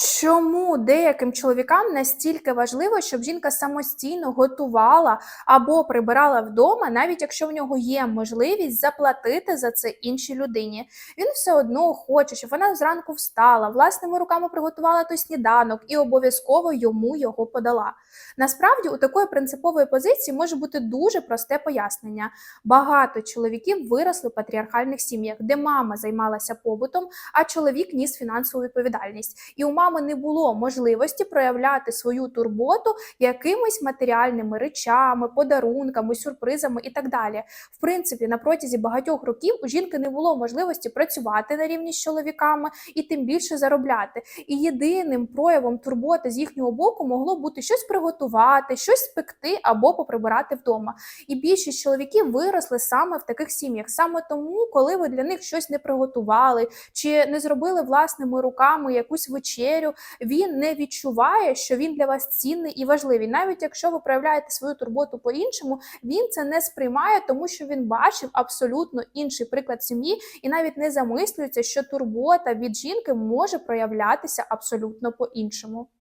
Чому деяким чоловікам настільки важливо, щоб жінка самостійно готувала або прибирала вдома, навіть якщо в нього є можливість заплатити за це іншій людині? Він все одно хоче, щоб вона зранку встала, власними руками приготувала той сніданок і обов'язково йому його подала. Насправді, у такої принципової позиції може бути дуже просте пояснення. Багато чоловіків виросли в патріархальних сім'ях, де мама займалася побутом, а чоловік ніс фінансову відповідальність. І у мами не було можливості проявляти свою турботу якимись матеріальними речами, подарунками, сюрпризами і так далі. В принципі, на протязі багатьох років у жінки не було можливості працювати на рівні з чоловіками і тим більше заробляти. І єдиним проявом турботи з їхнього боку могло бути щось приготувати, щось спекти або поприбирати вдома. І більшість чоловіків виросли саме в таких сім'ях. Саме тому, коли ви для них щось не приготували чи не зробили власними руками якусь вечерю, він не відчуває, що він для вас цінний і важливий. Навіть якщо ви проявляєте свою турботу по-іншому, він це не сприймає, тому що він бачив абсолютно інший приклад сім'ї і навіть не замислюється, що турбота від жінки може проявлятися абсолютно по-іншому.